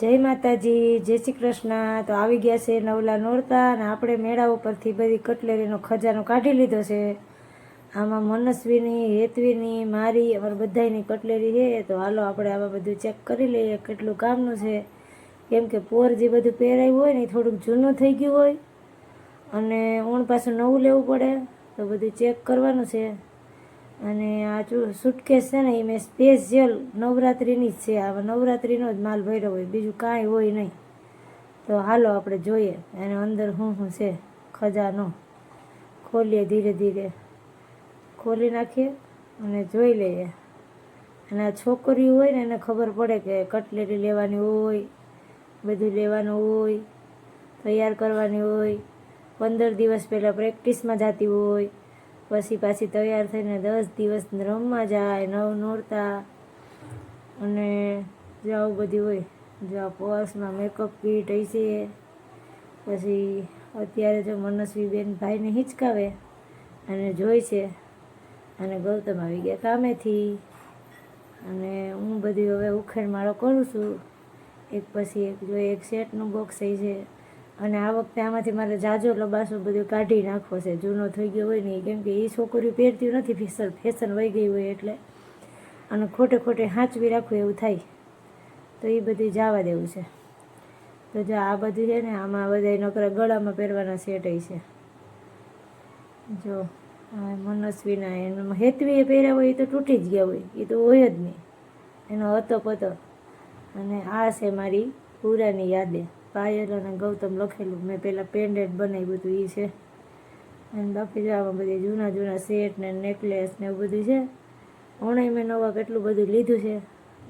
જય માતાજી, જય શ્રી કૃષ્ણ. તો આવી ગયા છે નવલા નોરતા અને આપણે મેળા ઉપરથી બધી કટલેરીનો ખજાનો કાઢી લીધો છે. આમાં મનસ્વીની, હેતવીની, મારી, અમારી બધાયની કટલેરી છે. તો હાલો આપણે આમાં બધું ચેક કરી લઈએ કેટલું કામનું છે. કેમ કે પોર જે બધું પહેરાયું હોય ને એ થોડુંક જૂનું થઈ ગયું હોય. અને ઊણ પાછું નવું લેવું પડે. તો બધું ચેક કરવાનું છે. અને આ સુટકેસ છે ને, એ મેં સ્પેશિયલ નવરાત્રિની જ છે. આ નવરાત્રિનો જ માલ ભર્યો હોય, બીજું કાંઈ હોય નહીં. તો હાલો આપણે જોઈએ, એને અંદર શું શું છે, ખજાનો. ખોલીએ ધીરે ધીરે. ખોલી નાખીએ અને જોઈ લઈએ. અને આ છોકરીઓ હોય ને, એને ખબર પડે કે કટલેરી લેવાની હોય, બધું લેવાનું હોય, તૈયાર કરવાની હોય, પંદર દિવસ પહેલાં પ્રેક્ટિસમાં જતી હોય. પછી પાછી તૈયાર થઈને દસ દિવસ રમવા જાય, નવ નોરતા. અને જો આવું બધું હોય, જો આ પર્સમાં મેકઅપ કીટ હશે પછી અત્યારે જો મનસ્વી બેન ભાઈને હિંચકાવે અને જોઈ છે. અને ગૌતમ આવી ગયા કામેથી. અને હું બધી હવે ઉખેડ માળો કરું છું. એક પછી એક જો એક સેટનું બોક્સ છે. અને આ વખતે આમાંથી મારે જાજો લબાસો બધું કાઢી નાખવો છે. જૂનો થઈ ગયો હોય ને કેમ કે એ છોકરીઓ પહેરતી નથી, ફેશન ફેશન વહી ગઈ હોય એટલે. અને ખોટે ખોટે હાંચવી રાખવું એવું થાય. તો એ બધું જવા દેવું છે. તો જો આ બધું છે ને, આમાં બધા નકરા ગળામાં પહેરવાના સેટ છે. જો મનસ્વીના એનો હેતવીએ પહેર્યા હોય એ તો તૂટી જ ગયા હોય એ તો હોય જ નહીં. એનો હતો પતો અને આ છે મારી પુરાની યાદે. પાયલ અને ગૌતમ લખેલું. મેં પહેલાં પેન્ડેટ બનાવ્યું હતું એ છે. અને બાકી જો બધી જૂના જૂના સેટ ને નેકલેસ ને એવું બધું છે ઓણાઈ મેં નવા કેટલું બધું લીધું છે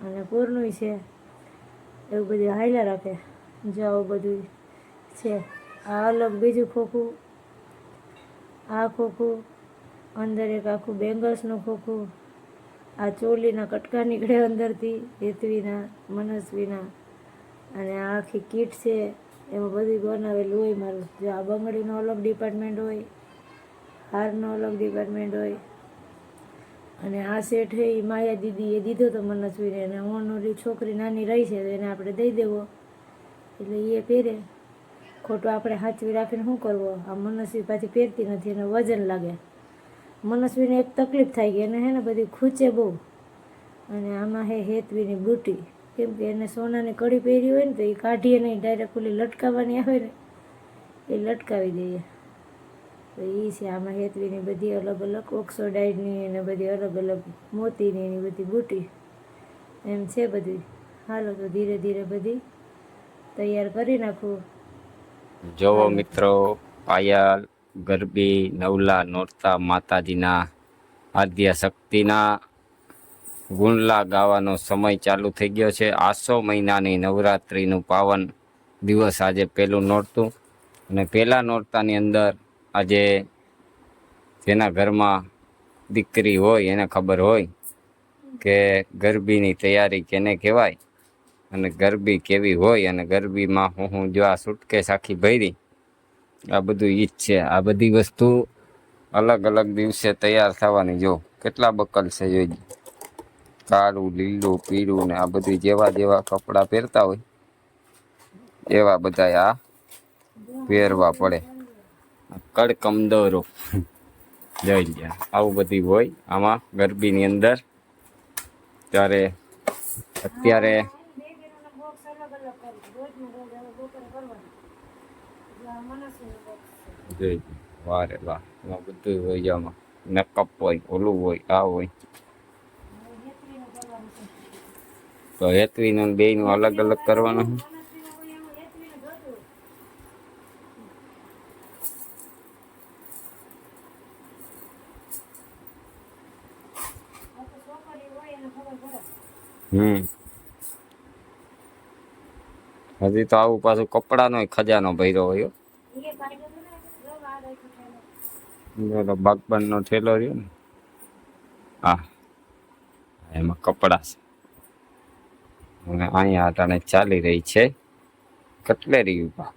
અને પૂરનું છે. એવું બધું હાઈલા રાખે. જો આવું બધું છે. આ અલગ બીજું ખોખું, આ ખોખું, અંદર એક આખું બેંગલ્સનું ખોખું, આ ચોલીના કટકા નીકળે અંદરથી, હેતવીના, મનસ્વીના. અને આ આખી કીટ છે, એમાં બધી બનાવેલું હોય મારું. જો આ બંગડીનો અલગ ડિપાર્ટમેન્ટ હોય, હારનો અલગ ડિપાર્ટમેન્ટ હોય. અને આ સેટ છે એ માયા દીદી એ દીધો તો મનસ્વીને અને ઓનોરી છોકરી નાની રહી છે, તો એને આપણે દઈ દેવો. એટલે એ પહેરે. ખોટું આપણે હાચવી રાખીને શું કરવો? આ મનસ્વી પાછી પહેરતી નથી, એને વજન લાગે. મનસ્વીને એક તકલીફ થાય કે એને હે ને બધી ખૂંચે બહુ. અને આમાં હે હેતવીની બુટી. કેમ કે એને સોનાની કડી પહેરી હોય ને તો એ કાઢીએ નહીં ડાયરેક્ટ ઓલી લટકાવવાની આવે ને, એ લટકાવી દઈએ. તો એ છે આમાં હેતવીની બધી અલગ અલગ ઓક્સોડાઇડની અને બધી અલગ અલગ મોતીની એની બધી બુટી. એમ છે બધી. હાલો તો ધીરે ધીરે બધી તૈયાર કરી નાખું. જોવો મિત્રો, પાયલ, ગરબી, નવલા, નોરતા, માતાજીના આદ્ય શક્તિના ગુણલા ગાવાનો સમય ચાલુ થઈ ગયો છે. આસો મહિનાની નવરાત્રિનું પાવન દિવસ આજે પહેલું નોરતું અને પહેલાં નોરતાની અંદર આજે જેના ઘરમાં દીકરી હોય એને ખબર હોય કે ગરબીની તૈયારી કેને કહેવાય અને ગરબી કેવી હોય અને ગરબીમાં હું હું જો આ સુટકેસ આખી ભરી, આ બધું ઈજ છે. આ બધી વસ્તુ અલગ અલગ દિવસે તૈયાર થવાની. જો કેટલા બકલ છે જોઈ કાળું, લીલું, પીળું ને આ બધું જેવા જેવા કપડાં પહેરતા હોય, એવા બધા આ પહેરવા પડે. કડકમદોરો. જઈ લ્યા. આવું બધું હોય આમાં ગરબીની અંદર. ત્યારે અત્યારે વારે વાહ એમાં બધું હોય આમાં. મેકઅપ હોય, ઓલું હોય, આ હોય. તો હેતવીનું બે નું અલગ અલગ કરવાનું છે. હમ. હજી તો આવું પાછું કપડાનો ખજાનો ભર્યો હોય બોલો બાગબાનનો ઠેલો રહ્યો ને. હા, એમાં કપડા છે. અને અહીંયા અટાણે ચાલી રહી છે કટલેરી વિભાગ.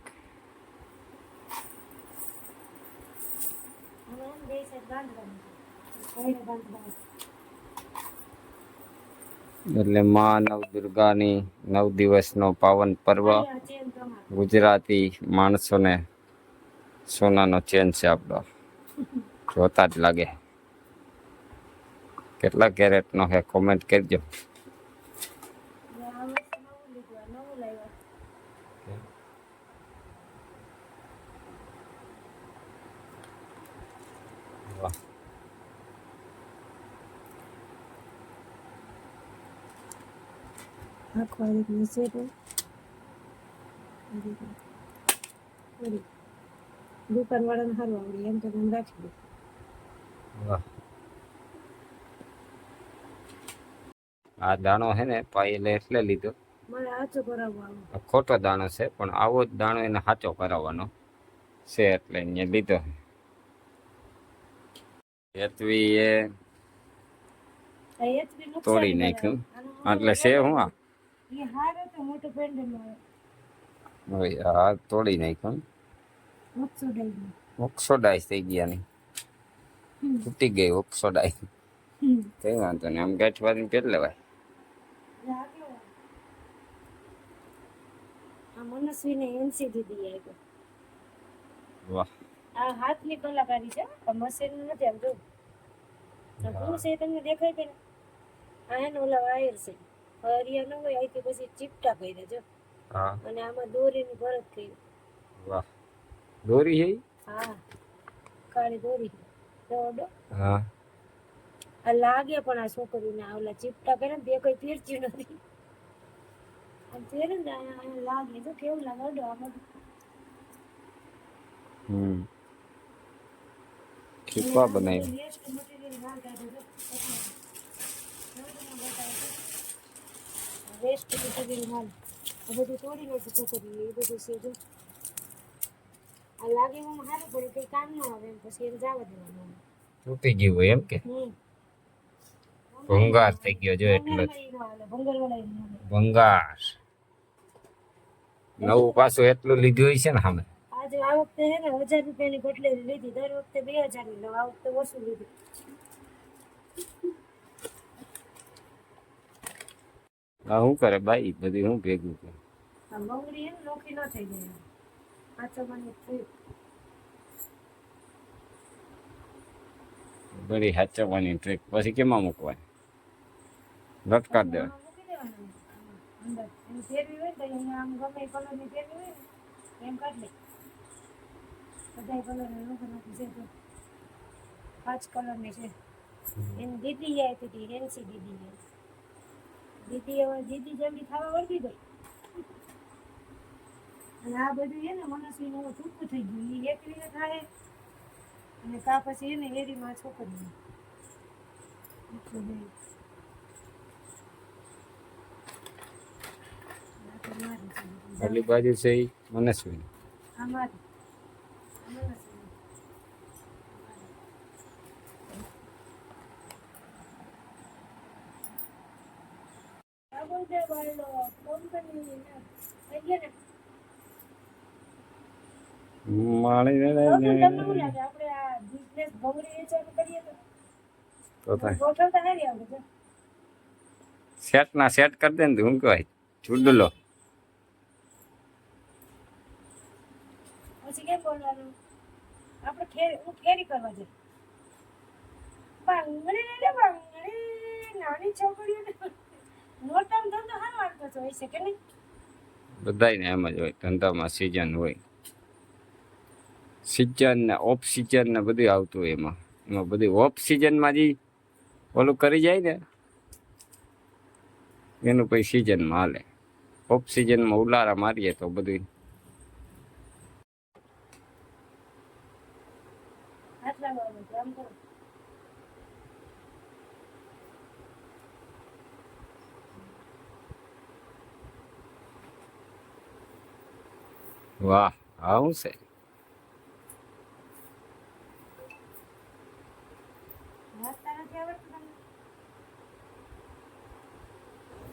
એટલે મા નવ દુર્ગાની નવ દિવસનો પાવન પર્વ ગુજરાતી માણસોને સોનાનો ચેન છે આપણો. જોતા જ લાગે. કેટલા કેરેટનો છે કોમેન્ટ કરજો. વાહ સેટ હોય દુકાન વાળાને સારું આવડે એમ તો તમે રાખી દો આ દાણો છે ને પાયલે એટલે લીધો. ખોટો દાણો છે પણ આવો જ દાણો એને સાચો કરાવવાનો છે એટલે અહીંયા લીધો હેતવી એ તોડી નાખ્યું. એટલે છે હું આ? તોડી નાખ્યું. ઓક્સોડાઇઝ થઈ ગયા ને તૂટી ગઈ ઓક્સોડાઇઝ કઈ વાંધો નહીં. આમ ગાંઠ વાળી પેટ લેવાય. મનસ્વીને એનસી દીધી આપ્યો વાહ. આ હાથની કલાકારી છે. આ મશીન નથી આમ જોવું શું છે તમને દેખાય કે આ એને ઓલા વાયર છે. હરિયા ન હોય અહીંથી પછી ચીપટા કર્યા જો અને આમાં દોરીની ભરત કરી. વાહ. દોરી છે હા. કાળી દોરી. દોડો હા. આ લાગે પણ આ છોકરીને આ ઓલા ચીપટા કરે ને બે કોઈ ફેરચી નથી. પહેરે ને લાગે. તો કેવું લાગે આમાં હમ ખીચવા બનાવી વેસ્ટ મટીરિયલ ના કાઢે વેસ્ટ મટીરિયલ માલ આ બધું તોડી નાખ્યું છોકરી એ બધું છે જો આ લાગે એમાં સારું પડે કંઈ કામ ન આવે એમ પછી એમ જવા દેવાનું તૂટી ગયું એમ કે? ભંગાર થઈ ગયો જો એટલો. ભંગાર. નવું પાછું એટલું લીધું હોય છે ને સામે. આજે આ વખતે હે ને હજાર રૂપિયાની કટલેરી લીધી દર વખતે બે હજારની લઉં આ વખતે ઓછું લીધું આ શું કરે બાઈ બધી હું ભેગું કરે આ બંગડી એમ નોખી ન થઈ જાય આચમવાની થઈ બધી હાચવવાની ટ્રીક પછી કેમાં મૂકવાની લટકા જ દેવાય મૂકી દેવાનું અંદર એની ફેરવી હોય ને તો અહીંયા આમ ગમે એ કલરની ફેરવી હોય ને એમ કાઢ લે બધા કલર નોખી નોખી છે તો પાંચ કલરની છે. એની દીદી જાય હતી એનસી દીદી દીદી હવે દીદી જલ્દી થવા વળગી ગઈ. અને આ બધું એને ને મનસ્વીનું હવે થઈ ગયું. એ એકલીને થાય અને કા પછી એને એરીમાં છોકરી એટલું બધું. આ તો મારી. બાજુ છે મનસ્વી આ મારી. આ મનસ્વીની. આ వాళ్ళు కంపెనీ કંપની થઈ ને માણી ને તો તમને શું લાગે? આપણે આ બિઝનેસ ભંગરી વેચવાનું કરીએ તો. તો થાય. ગોઠવતા હારી આવે છે. સેટ ના સેટ કરી દે ને તો કહેવાય? ચૂડલો પછી કેમ બોલવાનું? આપણે ખેર હું ખેરી કરવા જઈ. બાંગડી ને બાંગડી નાની ધંધો છે હોય છે કે નહીં? બધાયને એમ જ હોય, ધંધામાં સિઝન હોય. સિઝન ને ઓફ સિઝન ને બધું આવતું હોય એમાં. એમાં બધું ઓફ સિઝનમાં જે ઓલું કરી જાય ને, એનું પછી સિઝનમાં હાલે. ઓફ સિઝનમાં ઉલારા મારીએ તો બધું હાથ લાગવાનું છે આમ કરો આવું છે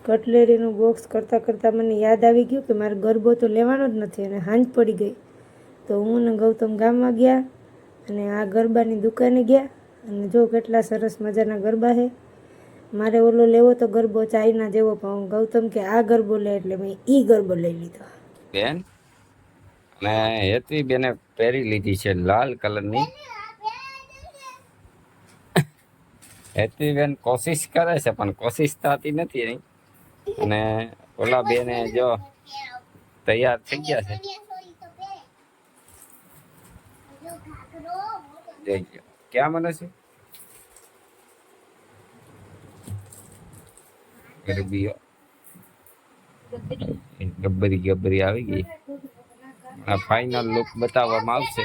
કટલેરીનું બોક્સ કરતાં કરતાં મને યાદ આવી ગયું કે મારે ગરબો તો લેવાનો જ નથી અને હાંજ પડી ગઈ. તો હું ને ગૌતમ ગામમાં ગયા અને આ ગરબાની દુકાને ગયા અને જો કેટલા સરસ મજાના ગરબા છે મારે ઓલો લેવો તો ગરબો ચાઈના જેવો પણ ગૌતમ કે આ ગરબો લે એટલે મેં ઈ ગરબો લઈ લીધો. બેન અને હેતવી બેને પહેરી લીધી છે, લાલ કલરની. હેતવી બેન કોશિશ કરે છે, પણ કોશિશ થતી નથી એની. અને ઓલા બેને જો તૈયાર થઈ ગયા છે. ક્યાં મને છે? ગરબીઓ. ગબ્બરી ગબ્બરી આવી ગઈ. ફાઇનલ લુક બતાવવામાં આવશે.